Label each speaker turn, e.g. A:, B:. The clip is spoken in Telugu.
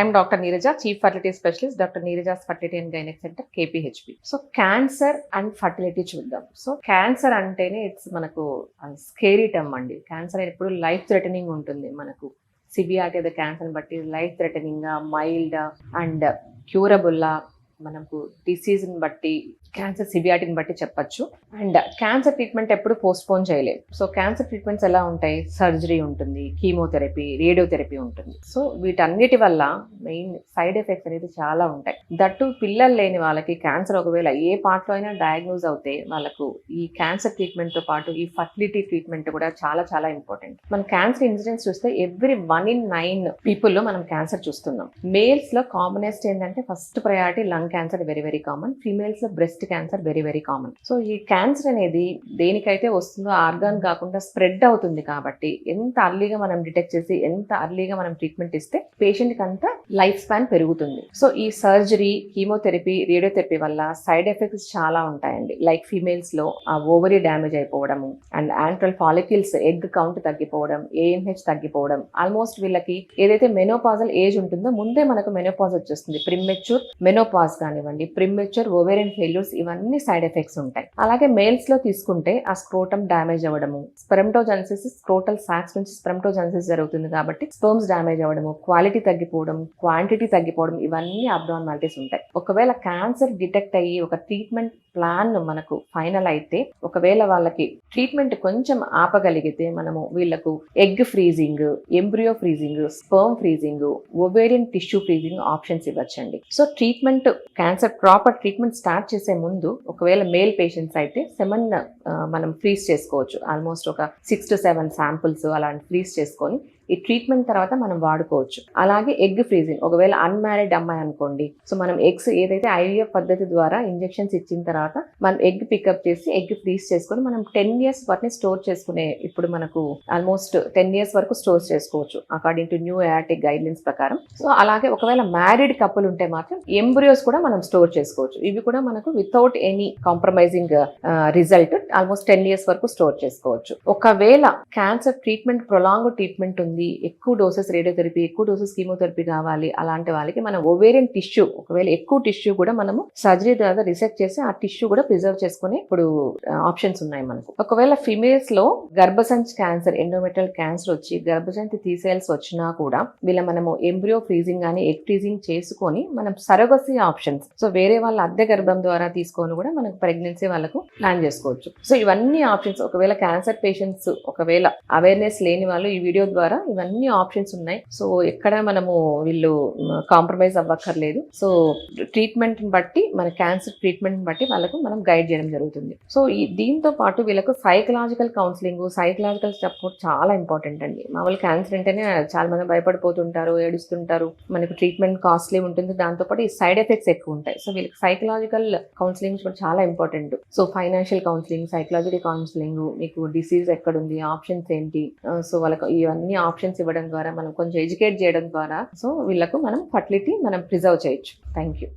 A: I'm doctor Neeraja chief fertility specialist doctor Neeraja's fertility and gynaec centre KPHB so cancer and fertility చూద్దాం. సో క్యాన్సర్ అంటేనే ఇట్స్ మనకు స్కేరీ టర్మ్ అండి. క్యాన్సర్ ఎప్పుడు లైఫ్ థ్రెటనింగ్ ఉంటుంది. మనకు సిబిఆర్టీ అదే క్యాన్సర్ని బట్టి లైఫ్ థ్రెటనింగ్ మైల్డ్ అండ్ క్యూరబుల్లా మనకు డిసీజ్ని బట్టి క్యాన్సర్ సివియారిటీని బట్టి చెప్పొచ్చు. అండ్ క్యాన్సర్ ట్రీట్మెంట్ ఎప్పుడు పోస్ట్పోన్ చేయలేము సో క్యాన్సర్ ట్రీట్మెంట్స్ ఎలా ఉంటాయి? సర్జరీ ఉంటుంది కీమోథెరపీ రేడియోథెరపీ ఉంటుంది. సో వీటన్నిటి వల్ల మెయిన్ సైడ్ ఎఫెక్ట్స్ అనేది చాలా ఉంటాయి. దట్టు పిల్లలు లేని వాళ్ళకి క్యాన్సర్ ఒకవేళ ఏ పార్ట్లో అయినా డయాగ్నోజ్ అవుతే వాళ్ళకు ఈ క్యాన్సర్ ట్రీట్మెంట్తో పాటు ఈ ఫర్టిలిటీ ట్రీట్మెంట్ కూడా చాలా చాలా ఇంపార్టెంట్ మనం క్యాన్సర్ ఇన్సిడెంట్స్ చూస్తే ఎవ్రీ వన్ ఇన్ నైన్ పీపుల్లో మనం క్యాన్సర్ చూస్తున్నాం. మేల్స్లో కామనెస్ట్ ఏంటంటే first priority lung cancer very very common ఫీమేల్స్లో breast cancer very very common so ఈ క్యాన్సర్ అనేది దేనికైతే వస్తుందో ఆర్గాన్ కాకుండా స్ప్రెడ్ అవుతుంది కాబట్టి ఎంత అర్లీగా మనం డిటెక్ట్ చేసి ఎంత అర్లీగా మనం ట్రీట్మెంట్ ఇస్తే పేషెంట్కి అంత లైఫ్ స్పాన్ పెరుగుతుంది. సో ఈ సర్జరీ కీమోథెరపీ రేడియోథెరపీ వల్ల సైడ్ ఎఫెక్ట్స్ చాలా ఉంటాయండి. లైక్ ఫీమేల్స్లో ఆ ఓవరీ డ్యామేజ్ అయిపోవడము and antral follicles egg count తగ్గిపోవడం ఏఎంహెచ్ తగ్గిపోవడం. ఆల్మోస్ట్ వీళ్ళకి ఏదైతే మెనోపాజల్ ఏజ్ ఉంటుందో ముందే మనకు మెనోపాజ్ వచ్చేస్తుంది. ప్రిమెచ్యూర్ మెనోపాజ్ కానివ్వండి ప్రిమెచ్యూర్ ఓవేరియన్ ఫెయిల్యూర్స్ ఇవన్నీ సైడ్ ఎఫెక్ట్స్ ఉంటాయి. అలాగే మేల్స్లో తీసుకుంటే ఆ స్క్రోటమ్ డ్యామేజ్ అవ్వడము స్పెరమ్టోజెన్సిస్ స్క్రోటల్ సాక్స్ నుంచి స్పెరమ్టోజెన్సిస్ జరుగుతుంది కాబట్టి స్పర్మ్స్ డ్యామేజ్ అవ్వడము క్వాలిటీ తగ్గిపోవడం క్వాంటిటీ తగ్గిపోవడం ఇవన్నీ అబ్నార్మాలిటీస్ ఉంటాయి. ఒకవేళ క్యాన్సర్ డిటెక్ట్ అయ్యి ఒక ట్రీట్మెంట్ ప్లాన్ మనకు ఫైనల్ అయితే ఒకవేళ వాళ్ళకి ట్రీట్మెంట్ కొంచెం ఆపగలిగితే మనము వీళ్ళకు egg freezing embryo freezing sperm freezing ovarian tissue freezing options ఇవ్వచ్చండి. So treatment cancer proper treatment start చేసే ముందు ఒకవేళ మేల్ పేషెంట్స్ అయితే సెమన్ మనం ఫ్రీజ్ చేసుకోవచ్చు. ఆల్మోస్ట్ ఒక సిక్స్ టు సెవెన్ శాంపుల్స్ అలాంటి ఫ్రీజ్ చేసుకొని ఈ ట్రీట్మెంట్ తర్వాత మనం వాడుకోవచ్చు. అలాగే ఎగ్ ఫ్రీజింగ్. ఒకవేళ అన్మ్యారీడ్ అమ్మాయి అనుకోండి. సో మనం ఎగ్స్ ఏదైతే ఐవీఎఫ్ పద్ధతి ద్వారా ఇంజెక్షన్స్ ఇచ్చిన తర్వాత మనం ఎగ్ పికప్ చేసి ఎగ్ ఫ్రీజ్ చేసుకొని మనం టెన్ ఇయర్స్ వాటిని స్టోర్ చేసుకునే ఇప్పుడు మనకు ఆల్మోస్ట్ టెన్ ఇయర్స్ వరకు స్టోర్ చేసుకోవచ్చు. అకార్డింగ్ టు న్యూ ఏఆర్టిక్ గైడ్లైన్స్ ప్రకారం. సో అలాగే ఒకవేళ మ్యారీడ్ కపుల్ ఉంటే మాత్రం ఎంబ్రియోస్ కూడా మనం స్టోర్ చేసుకోవచ్చు. ఇవి కూడా మనకు without any compromising result almost ten years వరకు స్టోర్ చేసుకోవచ్చు. ఒకవేళ క్యాన్సర్ ట్రీట్మెంట్ ప్రొలాంగ్ ట్రీట్మెంట్ ఉంది ఎక్కువ డోసెస్ రేడియోథెరపీ ఎక్కువ డోసెస్ కీమోథెరపీ కావాలి. అలాంటి వాళ్ళకి మనం ఓవేరియన్ టిష్యూ ఒకవేళ ఎక్కువ టిష్యూ కూడా మనము సర్జరీ ద్వారా రీసెర్చ్ చేసి ఆ టిష్యూ కూడా ప్రిజర్వ్ చేసుకునే ఇప్పుడు ఆప్షన్స్ ఉన్నాయి మనకు. ఒకవేళ ఫిమేల్స్లో గర్భసంచి క్యాన్సర్ ఎండోమెటల్ క్యాన్సర్ వచ్చి గర్భసంచి తీసేయాల్సి వచ్చినా కూడా వీళ్ళ మనము ఎంబ్రియో ఫ్రీజింగ్ కానీ ఎగ్ ఫ్రీజింగ్ చేసుకొని మనం సరగసి ఆప్షన్స్ సో వేరే వాళ్ళ అద్దె గర్భం ద్వారా తీసుకొని కూడా మనకు ప్రెగ్నెన్సీ వాళ్ళకు ప్లాన్ చేసుకోవచ్చు. సో ఇవన్నీ ఆప్షన్స్ ఒకవేళ క్యాన్సర్ పేషెంట్స్ ఒకవేళ అవేర్నెస్ లేని వాళ్ళు ఈ వీడియో ద్వారా ఇవన్నీ ఆప్షన్స్ ఉన్నాయి. సో ఎక్కడ మనము వీళ్ళు కాంప్రమైజ్ అవ్వక్కర్లేదు. సో ట్రీట్మెంట్ బట్టి మన క్యాన్సర్ ట్రీట్మెంట్ బట్టి వాళ్ళకు మనం గైడ్ చేయడం జరుగుతుంది. సో ఈ దీంతో పాటు వీళ్ళకు సైకలాజికల్ కౌన్సిలింగ్ సైకలాజికల్ సపోర్ట్ చాలా ఇంపార్టెంట్ అండి. మామూలు క్యాన్సర్ అంటేనే చాలా మంది భయపడిపోతుంటారు ఏడుస్తుంటారు. మనకు ట్రీట్మెంట్ కాస్ట్లీ ఉంటుంది. దాంతోపాటు ఈ సైడ్ ఎఫెక్ట్స్ ఎక్కువ ఉంటాయి. సో వీళ్ళకి సైకలాజికల్ కౌన్సిలింగ్ కూడా చాలా important. So financial counselling psychological counselling మీకు డిసీజ్ ఎక్కడుంది ఆప్షన్స్ ఏంటి? సో వాళ్ళకి ఇవన్నీ ఆప్షన్ ఆప్షన్స్ ఇవ్వడం ద్వారా మనం కొంచెం ఎడ్యుకేట్ చేయడం ద్వారా. సో వీళ్ళకు మనం ఫర్టిలిటీ మనం ప్రిజర్వ్ చేయొచ్చు. Thank you